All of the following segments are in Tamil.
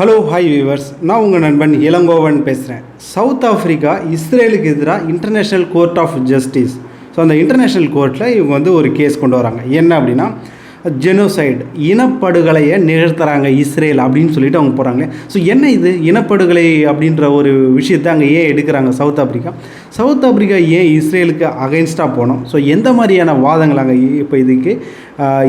ஹலோ ஹாய் வியூவர்ஸ் நான் உங்கள் நண்பன் இளங்கோவன் பேசுகிறேன் சவுத் ஆஃப்ரிக்கா இஸ்ரேலுக்கு எதிராக international court of justice so அந்த இன்டர்நேஷ்னல் கோர்ட்டில் இவங்க வந்து ஒரு கேஸ் கொண்டு வராங்க. என்ன அப்படின்னா ஜெனோசைடு இனப்படுகொலையை நிகழ்த்துறாங்க இஸ்ரேல் அப்படின்னு சொல்லிட்டு அவங்க போகிறாங்க ஸோ என்ன இது? இனப்படுகொலை அப்படின்ற ஒரு விஷயத்தை அங்கே ஏன் எடுக்கிறாங்க சவுத் ஆப்பிரிக்கா சவுத் ஆப்பிரிக்கா ஏன் இஸ்ரேலுக்கு அகைன்ஸ்டாக போனோம்? ஸோ எந்த மாதிரியான வாதங்கள் அங்கே இப்போ இதுக்கு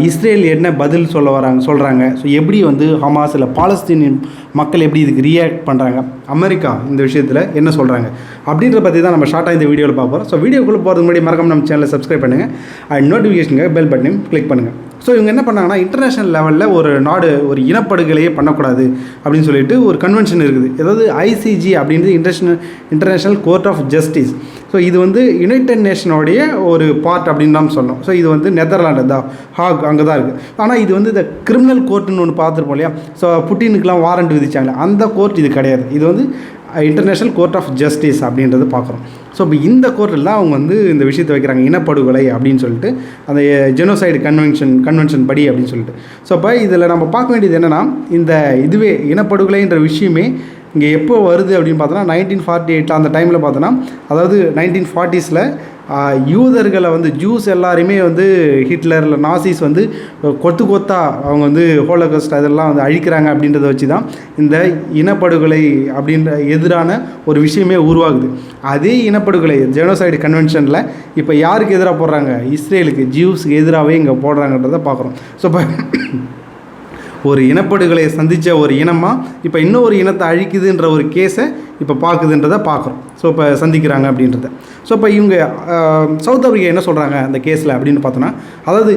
இஸ்ரேல் என்ன பதில் சொல்ல வராங்க சொல்கிறாங்க ஸோ எப்படி வந்து ஹமாஸ் இல்லை பாலஸ்தீனியன் மக்கள் எப்படி இதுக்கு ரியாக்ட் பண்ணுறாங்க அமெரிக்கா இந்த விஷயத்தில் என்ன சொல்கிறாங்க அப்படின்றத பற்றி தான் நம்ம ஷார்ட்டாக இந்த வீடியோவில் பார்ப்போம் ஸோ வீடியோக்குள்ளே போகிறதுக்கு முன்னாடி மறக்காம நம்ம சேனலை சப்ஸ்கிரைப் பண்ணுங்கள் அண்ட் நோட்டிஃபிகேஷனுக்கு பெல் பட்டனையும் கிளிக் பண்ணுங்கள் ஸோ இவங்க என்ன பண்ணாங்கன்னா இன்டர்நேஷனல் லெவலில் ஒரு நாடு ஒரு இனப்படுகொலையே பண்ணக்கூடாது அப்படின்னு சொல்லிட்டு ஒரு கன்வென்ஷன் இருக்குது. அதாவது ஐசிஜி அப்படின்றது international international court of justice so இது வந்து யுனைடெட் நேஷனோடைய ஒரு பார்ட் அப்படின்னு தான் சொல்லணும். ஸோ இது வந்து நெதர்லாண்டு தான். ஹாக் அங்கே தான் இருக்குது ஆனால் இது வந்து இந்த கிரிமினல் கோர்ட்டுன்னு ஒன்று பார்த்துருப்போம் இல்லையா? ஸோ புட்டினுக்கெலாம் வாரண்ட் விதிச்சாங்களே அந்த கோர்ட் இது கிடையாது. இது வந்து இன்டர்நேஷ்னல் கோர்ட் ஆஃப் ஜஸ்டிஸ் அப்படின்றத பார்க்குறோம். ஸோ இப்போ இந்த கோர்ட்டில் தான் அவங்க வந்து இந்த விஷயத்தை வைக்கிறாங்க இனப்படுகொலை அப்படின்னு சொல்லிட்டு அந்த ஜெனோசைடு கன்வென்ஷன் கன்வென்ஷன் படி அப்படின்னு சொல்லிட்டு. ஸோ இப்போ இதில் நம்ம பார்க்க வேண்டியது என்னென்னா இந்த இதுவே இனப்படுகொலைன்ற விஷயமே இங்கே எப்போ வருது அப்படின்னு பார்த்தோன்னா நைன்டீன் ஃபார்ட்டி எயிட்டில் அந்த டைமில் பார்த்தோன்னா அதாவது நைன்டீன் ஃபார்ட்டிஸில் யூதர்களை வந்து ஜூஸ் எல்லாருமே வந்து ஹிட்லரில் நாசிஸ் வந்து கொத்து கொத்தா அவங்க வந்து ஹோலோகஸ்ட் அதெல்லாம் வந்து அழிக்கிறாங்க அப்படின்றத வச்சு தான் இந்த இனப்படுகொலை அப்படின்ற எதிரான ஒரு விஷயமே உருவாகுது. அதே இனப்படுகொலை ஜெனோசைடு கன்வென்ஷனில் இப்போ யாருக்கு எதிராக போடுறாங்க? இஸ்ரேலுக்கு ஜியூஸுக்கு எதிராகவே இங்கே போடுறாங்கன்றதை பார்க்குறோம். ஸோ இப்போ ஒரு இனப்படுகொலையை சந்தித்த ஒரு இனமாக இப்போ இன்னொரு இனத்தை அழிக்குதுன்ற ஒரு கேஸை இப்போ பார்க்குதுன்றதை பார்க்குறோம். ஸோ இப்போ சந்திக்கிறாங்க அப்படின்றத. ஸோ இப்போ இவங்க சவுத் ஆஃப்ரிக்கா என்ன சொல்கிறாங்க அந்த கேஸில் அப்படின்னு பார்த்தோன்னா அதாவது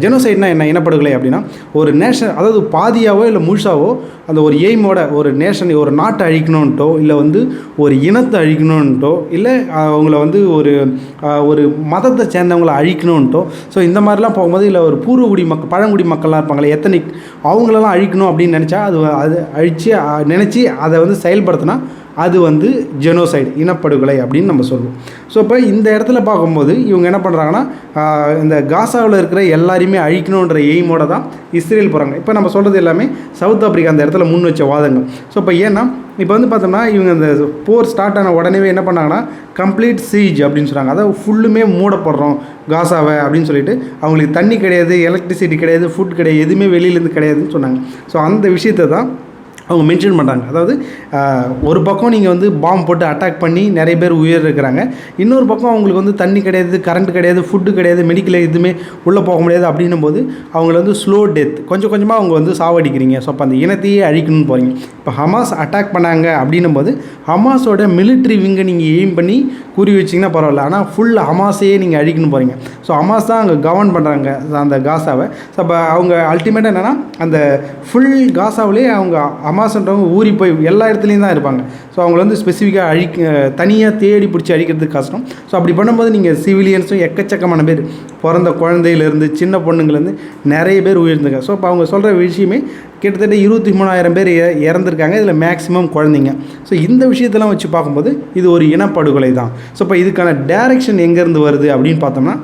ஜெனோசைட்னா என்ன இனப்படுகொலை அப்படின்னா ஒரு நேஷன் அதாவது பாதியாவோ இல்லை முழுசாவோ அந்த ஒரு எய்மோட ஒரு நேஷன் ஒரு நாட்டை அழிக்கணுன்ட்டோ இல்லை வந்து ஒரு இனத்தை அழிக்கணுன்ட்டோ இல்லை அவங்கள வந்து ஒரு ஒரு மதத்தை சேர்ந்தவங்களை அழிக்கணுன்ட்டோ ஸோ இந்த மாதிரிலாம் போகும்போது இல்லை ஒரு பூர்வகுடி மக்கள் பழங்குடி மக்கள்லாம் இருப்பாங்களே எத்தனிக் அவங்களெல்லாம் அழிக்கணும் அப்படின்னு நினச்சா அது அது அழித்து நினச்சி அதை வந்து செயல்படுத்தினா அது வந்து ஜெனோசைடு இனப்படுகொலை அப்படின்னு நம்ம சொல்லுவோம் ஸோ இப்போ இந்த இடத்துல பார்க்கும்போது இவங்க என்ன பண்ணுறாங்கன்னா இந்த காசாவில் இருக்கிற எல்லாரையுமே அழிக்கணுன்ற எய்மோட தான் இஸ்ரேல் போகிறாங்க இப்போ நம்ம சொல்கிறது எல்லாமே சவுத் ஆப்பிரிக்கா அந்த இடத்துல முன் வச்ச வாதங்கள். ஸோ இப்போ ஏன்னா இப்போ வந்து பார்த்தோம்னா இவங்க இந்த போர் ஸ்டார்ட் ஆன உடனே என்ன பண்ணாங்கன்னா கம்ப்ளீட் சீஜ் அப்படின்னு சொல்கிறாங்க அதாவது ஃபுல்லுமே மூடப்படுறோம் காசாவை அப்படின்னு சொல்லிட்டு அவங்களுக்கு தண்ணி கிடையாது எலக்ட்ரிசிட்டி கிடையாது ஃபுட் கிடையாது எதுவுமே வெளியிலேருந்து கிடையாதுன்னு சொன்னாங்க. ஸோ அந்த விஷயத்தை தான் அவங்க மென்ஷன் பண்ணுறாங்க அதாவது ஒரு பக்கம் நீங்கள் வந்து பாம்பு போட்டு அட்டாக் பண்ணி நிறைய பேர் உயிர் இருக்கிறாங்க. இன்னொரு பக்கம் அவங்களுக்கு வந்து தண்ணி கிடையாது கரண்ட் கிடையாது ஃபுட்டு கிடையாது மெடிக்கல் எதுவுமே உள்ளே போக முடியாது அப்படின்னும் போது அவங்கள வந்து ஸ்லோ டெத் கொஞ்சம் கொஞ்சமாக அவங்க வந்து சாவடிக்கிறீங்க. ஸோ அப்போ அந்த இனத்தையே அழிக்கணும்னு போகிறீங்க இப்போ ஹமாஸ் அட்டாக் பண்ணாங்க அப்படின்னும் போது ஹமாஸோட மிலிட்ரி விங்கை நீங்கள் எய்ம் பண்ணி கூறி வச்சிங்கன்னா பரவாயில்ல. ஆனால் ஃபுல் ஹமாஸையே நீங்கள் அழிக்கணும் போகிறீங்க ஸோ ஹமாஸ் தான் அங்கே கவர்ன் பண்ணுறாங்க அந்த காசாவை ஸோ அப்போ அவங்க அல்டிமேட்டாக என்னென்னா அந்த ஃபுல் காசாவிலே அவங்க ஹமாஸ்ன்றவங்க ஊறி போய் எல்லா இடத்துலையும் தான் இருப்பாங்க. ஸோ அவங்கள வந்து ஸ்பெசிஃபிக்காக அழிக்க தனியாக தேடி பிடிச்சி அழிக்கிறதுக்கு கஷ்டம். ஸோ அப்படி பண்ணும்போது நீங்கள் சிவிலியன்ஸும் எக்கச்சக்கமான பேர் பிறந்த குழந்தையிலேருந்து சின்ன பொண்ணுங்கலேருந்து நிறைய பேர் உயிர்ந்துங்க ஸோ இப்போ அவங்க சொல்கிற விஷயமே கிட்டத்தட்ட இருபத்தி மூணாயிரம் பேர் இறந்துருக்காங்க. இதில் மேக்ஸிமம் குழந்தைங்க. ஸோ இந்த விஷயத்தெல்லாம் வச்சு பார்க்கும்போது இது ஒரு இனப்படுகொலை தான். ஸோ இப்போ இதுக்கான டேரக்ஷன் எங்கேருந்து வருது அப்படின்னு பார்த்தோம்னா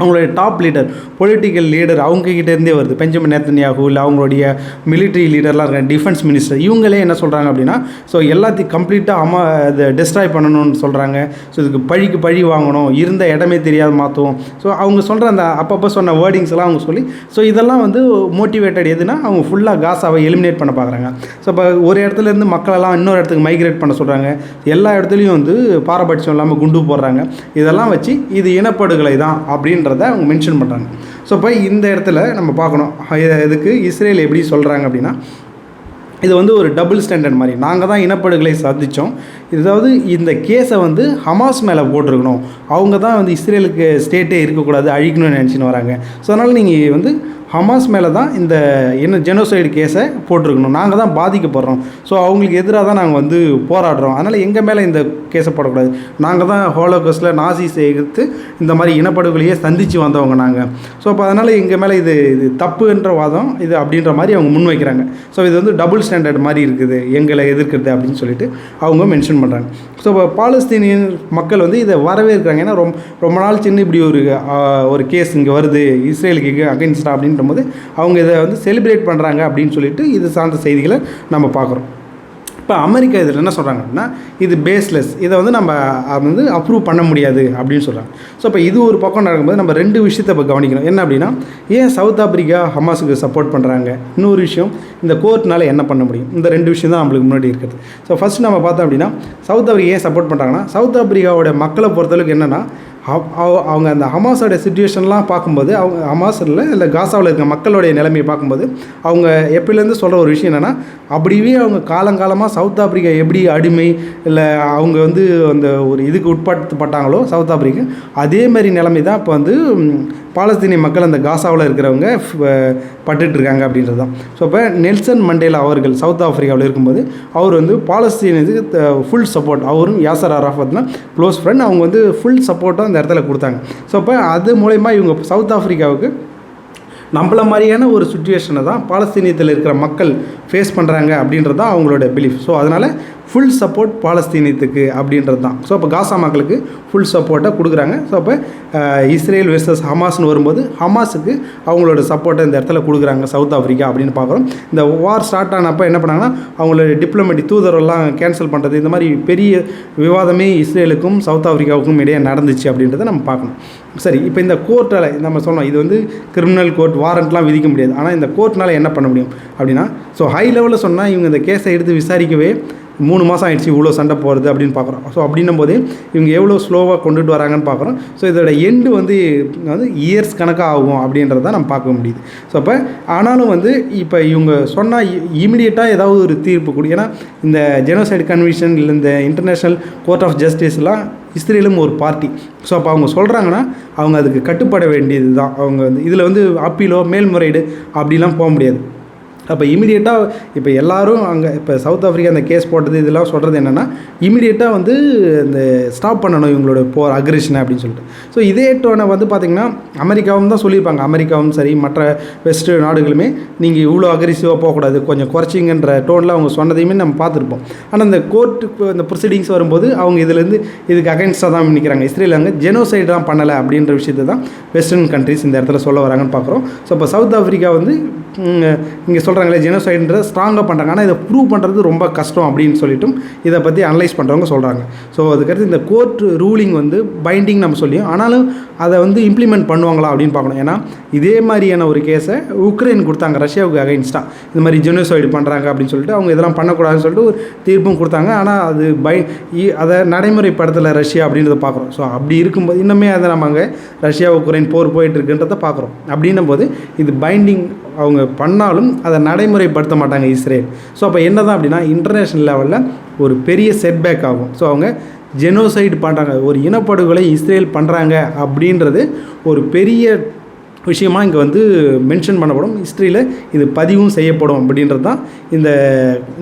அவங்களுடைய டாப் லீடர் பொலிட்டிக்கல் லீடர் அவங்ககிட்டேருந்தே வருது. பெஞ்சமின் நேத்தன்யாகு இல்லை அவங்களுடைய மிலிட்ரி லீடர்லாம் இருக்காங்க டிஃபென்ஸ் மினிஸ்டர் இவங்களே என்ன சொல்கிறாங்க அப்படின்னா ஸோ எல்லாத்தையும் கம்ப்ளீட்டாக அம்மா இதை டிஸ்ட்ராய் பண்ணணும்னு சொல்கிறாங்க ஸோ இதுக்கு பழிக்கு பழி வாங்கணும் இருந்த இடமே தெரியாத மாற்றுவோம் ஸோ அவங்க சொல்கிற அந்த அப்பப்போ சொன்ன வேர்டிங்ஸ் எல்லாம் அவங்க சொல்லி ஸோ இதெல்லாம் வந்து மோட்டிவேட்டட் எதுனா அவங்க ஃபுல்லாக காசாவை எலிமினேட் பண்ண பார்க்குறாங்க ஸோ இப்போ ஒரு இடத்துல இருந்து மக்களெல்லாம் இன்னொரு இடத்துக்கு மைக்ரேட் பண்ண சொல்கிறாங்க எல்லா இடத்துலையும் வந்து பாரபட்சம் இல்லாமல் குண்டு போடுறாங்க. இதெல்லாம் வச்சு இது இனப்படுகொலை தான் அப்படின்ற அப்படின்றத அவங்க மென்ஷன் பண்ணுறாங்க ஸோ இப்போ இந்த இடத்துல நம்ம பார்க்கணும். இதுக்கு இஸ்ரேல் எப்படி சொல்கிறாங்க அப்படின்னா இது வந்து ஒரு டபுள் ஸ்டாண்டர்ட் மாதிரி. நாங்கள் தான் இனப்படுகொலை சாதித்தோம் இதாவது இந்த கேஸை வந்து ஹமாஸ் மேலே போட்டிருக்கணும். அவங்க தான் வந்து இஸ்ரேலுக்கு ஸ்டேட்டே இருக்கக்கூடாது அழிக்கணும்னு நினச்சின்னு வராங்க. ஸோ அதனால் நீங்கள் வந்து ஹமாஸ் மேலே தான் இந்த என்ன ஜெனோசைடு கேஸை போட்டிருக்கணும். நாங்கள் தான் பாதிக்கப்படுறோம். ஸோ அவங்களுக்கு எதிராக தான் நாங்கள் வந்து போராடுறோம். அதனால் எங்கள் மேலே இந்த கேஸை போடக்கூடாது. நாங்கள் தான் ஹோலோகஸில் நாசி சேர்த்து இந்த மாதிரி இனப்படுகொலையே சந்தித்து வந்தவங்க நாங்கள் ஸோ அப்போ அதனால் எங்கள் மேலே இது இது தப்புன்ற வாதம் இது அப்படின்ற மாதிரி அவங்க முன்வைக்கிறாங்க ஸோ இது வந்து டபுள் ஸ்டாண்டர்ட் மாதிரி இருக்குது. எங்களை எதிர்க்கிறது அப்படின்னு சொல்லிட்டு அவங்க மென்ஷன் பண்ணுறாங்க ஸோ இப்போ பாலஸ்தீனியன் மக்கள் வந்து இதை வரவேற்கிறாங்க. ஏன்னா ரொம்ப ரொம்ப நாள் சின்ன இப்படி ஒரு ஒரு கேஸ் இங்கே வருது. இஸ்ரேலுக்கு அகைன்ஸ்டா அப்படின்னு அப்படின்றபோது அவங்க இதை வந்து செலிப்ரேட் பண்ணுறாங்க அப்படின்னு சொல்லிட்டு இது சார்ந்த செய்திகளை நம்ம பார்க்குறோம். இப்போ அமெரிக்கா இதில் என்ன சொல்கிறாங்க அப்படின்னா இது பேஸ்லெஸ் இதை வந்து நம்ம வந்து அப்ரூவ் பண்ண முடியாது அப்படின்னு சொல்கிறாங்க ஸோ இப்போ இது ஒரு பக்கம் நடக்கும்போது நம்ம ரெண்டு விஷயத்தை இப்போ கவனிக்கணும். என்ன அப்படின்னா ஏன் சவுத் ஆப்பிரிக்கா ஹமாஸுக்கு சப்போர்ட் பண்ணுறாங்க இன்னொரு விஷயம் இந்த கோர்ட்னால என்ன பண்ண முடியும்? இந்த ரெண்டு விஷயம் தான் நம்மளுக்கு முன்னாடி இருக்குது. ஸோ ஃபஸ்ட் நம்ம பார்த்தோம் அப்படின்னா சவுத் ஆப்பிரிக்கா ஏன் சப்போர்ட் பண்ணுறாங்கன்னா சவுத் ஆப்பிரிக்காவோட மக்களை பொறுத்தளவுக்கு என்னென்னா அவங்க அந்த ஹமாஸோட சுச்சுவேஷன்லாம் பார்க்கும்போது அவங்க ஹமாஸில் இல்லை காசாவில் இருக்க மக்களுடைய நிலைமையை பார்க்கும்போது அவங்க எப்பயிலேருந்து சொல்கிற ஒரு விஷயம் என்னென்னா அப்படியே அவங்க காலங்காலமாக சவுத் ஆப்பிரிக்கா எப்படி அடிமை இல்லை அவங்க வந்து அந்த ஒரு இதுக்கு உட்படுத்தப்பட்டாங்களோ சவுத் ஆப்பிரிக்கா அதே மாதிரி நிலைமை தான் இப்போ வந்து பாலஸ்தீனிய மக்கள் அந்த காசாவில் இருக்கிறவங்க பட்டுட்ருக்காங்க பட்டுட்டு இருக்காங்க அப்படின்றது தான் ஸோ இப்போ நெல்சன் மண்டேலா அவர்கள் சவுத் ஆஃப்ரிக்காவில் இருக்கும்போது அவர் வந்து பாலஸ்தீனத்துக்கு ஃபுல் சப்போர்ட் அவரும் யாசர் அராஃபத்னா க்ளோஸ் ஃப்ரெண்ட் அவங்க வந்து ஃபுல் சப்போர்ட்டாக அந்த இடத்துல கொடுத்தாங்க. ஸோ அப்போ அது மூலயமா இவங்க சவுத் ஆஃப்ரிக்காவுக்கு நம்மள மாதிரியான ஒரு சுச்சுவேஷனை தான் பாலஸ்தீனியத்தில் இருக்கிற மக்கள் ஃபேஸ் பண்ணுறாங்க அப்படின்றது தான் அவங்களோட பிலீஃப் ஸோ அதனால் ஃபுல் சப்போர்ட் பாலஸ்தீனியத்துக்கு அப்படின்றது தான். ஸோ அப்போ காசா மக்களுக்கு ஃபுல் சப்போர்ட்டை கொடுக்குறாங்க. ஸோ அப்போ இஸ்ரேல் வெர்சஸ் ஹமாஸ்னு வரும்போது ஹமாஸுக்கு அவங்களோட சப்போர்ட்டை இந்த இடத்துல கொடுக்குறாங்க சவுத் ஆஃப்ரிக்கா அப்படின்னு பார்க்குறோம். இந்த வார் ஸ்டார்ட் ஆனப்போ என்ன பண்ணாங்கன்னா அவங்களோட டிப்ளமேட்டிக் தூதரெல்லாம் கேன்சல் பண்ணுறது இந்த மாதிரி பெரிய விவாதமே இஸ்ரேலுக்கும் சவுத் ஆஃப்ரிக்காவுக்கும் இடையே நடந்துச்சு அப்படின்றத நம்ம பார்க்கணும். சரி இப்போ இந்த கோர்ட்டால் நம்ம சொன்னோம் இது வந்து கிரிமினல் கோர்ட் வாரண்ட்லாம் விதிக்க முடியாது. ஆனால் இந்த கோர்ட்னால் என்ன பண்ண முடியும் அப்படின்னா ஸோ ஹை லெவலில் சொன்னால் இவங்க இந்த கேஸை எடுத்து விசாரிக்கவே மூணு மாதம் ஆயிடுச்சு இவ்வளோ சண்டை போகிறது அப்படின்னு பார்க்குறோம். ஸோ அப்படின்னும் போது இவங்க எவ்வளோ ஸ்லோவாக கொண்டுட்டு வராங்கன்னு பார்க்குறோம். ஸோ இதோட எண்டு வந்து வந்து இயர்ஸ் கணக்காக ஆகும் அப்படின்றத நம்ம பார்க்க முடியுது. ஸோ அப்போ ஆனாலும் வந்து இப்போ இவங்க சொன்னால் இமிடியேட்டாக ஏதாவது ஒரு தீர்ப்பு கொடு. ஏன்னா இந்த ஜெனோசைடு கன்வென்ஷன் இல்லை இந்த இன்டர்நேஷ்னல் கோர்ட் ஆஃப் ஜஸ்டிஸ்லாம் இஸ்ரேலும் ஒரு பார்ட்டி. ஸோ அப்போ அவங்க சொல்கிறாங்கன்னா அவங்க அதுக்கு கட்டுப்பட வேண்டியது தான் அவங்க வந்து இதில் வந்து அப்பீலோ மேல்முறையீடு அப்படிலாம் போக முடியாது. அப்போ இமீடியட்டாக இப்போ எல்லோரும் அங்கே இப்போ சவுத் ஆஃப்ரிக்கா அந்த கேஸ் போட்டது இதெல்லாம் சொல்கிறது என்னென்னா இமீடியட்டாக வந்து இந்த ஸ்டாப் பண்ணணும் இவங்களோட போர் அக்ரிஷனை அப்படின்னு சொல்லிட்டு. ஸோ இதே டோனை வந்து பார்த்திங்கன்னா அமெரிக்காவும் தான் சொல்லியிருப்பாங்க. அமெரிக்காவும் சரி மற்ற வெஸ்ட் நாடுகளுமே நீங்கள் இவ்வளோ அக்ரெசிவாக போகக்கூடாது கொஞ்சம் குறைச்சிங்கன்ற டோனில் அவங்க சொன்னதையுமே நம்ம பார்த்துருப்போம். ஆனால் இந்த கோர்ட்டுக்கு இந்த ப்ரொசீடிங்ஸ் வரும்போது அவங்க இதுலேருந்து இதுக்கு அகைன்ஸ்டாக தான் நிற்கிறாங்க இஸ்ரேல் அங்கே ஜெனோசைடு தான் பண்ணலை அப்படின்ற விஷயத்தை தான் வெஸ்டர்ன் கண்ட்ரிஸ் இந்த இடத்துல சொல்ல வராங்கன்னு பார்க்குறோம் ஸோ இப்போ சவுத் ஆஃப்ரிக்கா வந்து இங்கே சொல்கிறாங்களே ஜெனோசைடுன்றத ஸ்ட்ராங்காக பண்ணுறாங்க ஆனால் இதை ப்ரூவ் பண்ணுறது ரொம்ப கஷ்டம் அப்படின்னு சொல்லிட்டும் இதை பற்றி அனலைஸ் பண்ணுறவங்க சொல்கிறாங்க ஸோ அதுக்கடுத்து இந்த கோர்ட் ரூலிங் வந்து பைண்டிங் நம்ம சொல்லியும் ஆனாலும் அதை வந்து இம்ப்ளிமெண்ட் பண்ணுவாங்களா அப்படின்னு பார்க்கணும். ஏன்னா இதே மாதிரியான ஒரு கேஸை உக்ரைன் கொடுத்தாங்க ரஷ்யாவுக்கு அகைன்ஸ்டாக இந்த மாதிரி ஜெனோசைடு பண்ணுறாங்க அப்படின்னு சொல்லிட்டு அவங்க இதெல்லாம் பண்ணக்கூடாதுன்னு சொல்லிட்டு ஒரு தீர்ப்பும் கொடுத்தாங்க. ஆனால் அது பை இ- அதை நடைமுறைப்படுத்தலை ரஷ்யா அப்படின்றத பார்க்குறோம். ஸோ அப்படி இருக்கும்போது இன்னுமே அதை நம்ம அங்கே ரஷ்யா உக்ரைன் போர் போயிட்டுருக்குன்றத பார்க்குறோம். அப்படின்னும் போது இது பைண்டிங் அவங்க பண்ணாலும் அதை நடைமுறைப்படுத்த மாட்டாங்க இஸ்ரேல். ஸோ அப்போ என்ன தான் அப்படின்னா இன்டர்நேஷ்னல் லெவலில் ஒரு பெரிய செட்பேக் ஆகும். ஸோ அவங்க ஜெனோசைடு பண்ணுறாங்க ஒரு இனப்படுகொலை இஸ்ரேல் பண்ணுறாங்க அப்படின்றது ஒரு பெரிய விஷயமா இங்கே வந்து மென்ஷன் பண்ணப்படும். ஹிஸ்ட்ரியில் இது பதிவும் செய்யப்படும் அப்படின்றது தான் இந்த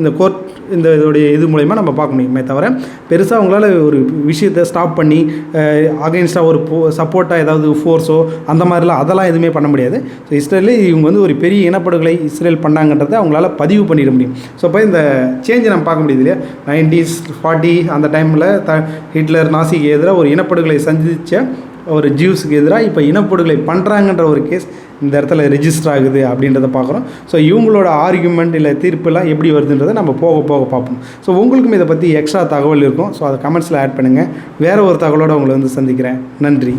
இந்த கோர்ட் இந்த இதோடைய இது மூலயமா நம்ம பார்க்க முடியுமே தவிர பெருசாக அவங்களால ஒரு விஷயத்தை ஸ்டாப் பண்ணி அகைன்ஸ்டாக ஒரு போ சப்போர்ட்டாக ஏதாவது ஃபோர்ஸோ அந்த மாதிரிலாம் அதெல்லாம் எதுவுமே பண்ண முடியாது. ஸோ இஸ்ரேலில் இவங்க வந்து ஒரு பெரிய இனப்படுகொலை இஸ்ரேல் பண்ணாங்கன்றதை அவங்களால பதிவு பண்ணிட முடியும். ஸோ அப்போ இந்த சேஞ்சை நம்ம பார்க்க முடியுது இல்லையா? நைன்டிஸ் ஃபார்ட்டி அந்த டைமில் த ஹிட்லர் நாசிக்கு எதிராக ஒரு இனப்படுகொலை சந்தித்த ஒரு ஜியூஸுக்கு எதிராக இப்போ இனப்படுகொலை பண்ணுறாங்கன்ற ஒரு கேஸ் இந்த இடத்துல ரெஜிஸ்டர் ஆகுது அப்படின்றத பார்க்குறோம். ஸோ இவங்களோட ஆர்குமெண்ட் இல்லை தீர்ப்புலாம் எப்படி வருதுன்றதை நம்ம போக போக பார்ப்போம். ஸோ உங்களுக்கும் இதை பற்றி எக்ஸ்ட்ரா தகவல் இருக்கும். ஸோ அதை கமெண்ட்ஸில் ஆட் பண்ணுங்கள் வேறு ஒரு தகவலோடு உங்களை வந்து சந்திக்கிறேன். நன்றி.